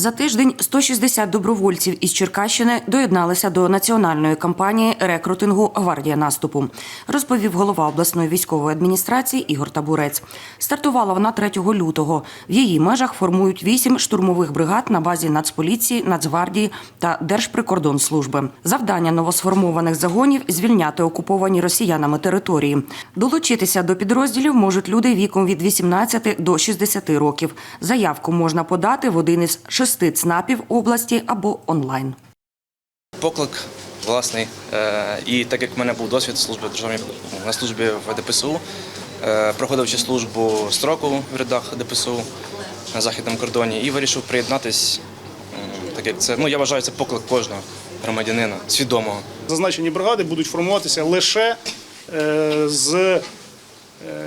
За тиждень 160 добровольців із Черкащини доєдналися до національної кампанії рекрутингу Гвардія наступу, розповів голова обласної військової адміністрації Ігор Табурець. Стартувала вона 3 лютого. В її межах формують вісім штурмових бригад на базі Нацполіції, Нацгвардії та Держприкордонслужби. Завдання новосформованих загонів звільняти окуповані росіянами території. Долучитися до підрозділів можуть люди віком від 18 до 60 років. Заявку можна подати в один із шести ЦНАПів області або онлайн. Поклик власний. Е, І так як в мене був досвід служби на службі в ДПСУ, е, проходивши службу строку в рядах ДПСУ на західному кордоні, і вирішив приєднатись. Так як це ну я вважаю, це поклик кожного громадянина свідомого. Зазначені бригади будуть формуватися лише е, з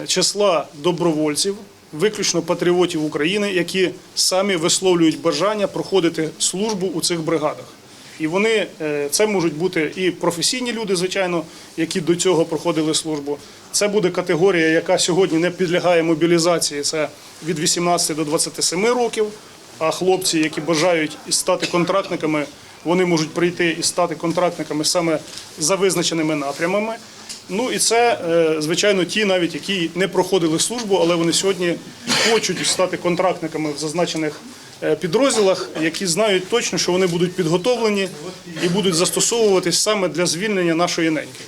числа добровольців, виключно патріотів України, які самі висловлюють бажання проходити службу у цих бригадах. І вони е, це можуть бути і професійні люди, звичайно, які до цього проходили службу. Це буде категорія, яка сьогодні не підлягає мобілізації. Це від 18 до 27 років. А хлопці, які бажають стати контрактниками, вони можуть прийти і стати контрактниками саме за визначеними напрямами. Ну і це, е, звичайно, ті, навіть які не проходили службу, але вони сьогодні хочуть стати контрактниками в зазначених е, підрозділах, які знають точно, що вони будуть підготовлені і будуть застосовуватись саме для звільнення нашої неньки.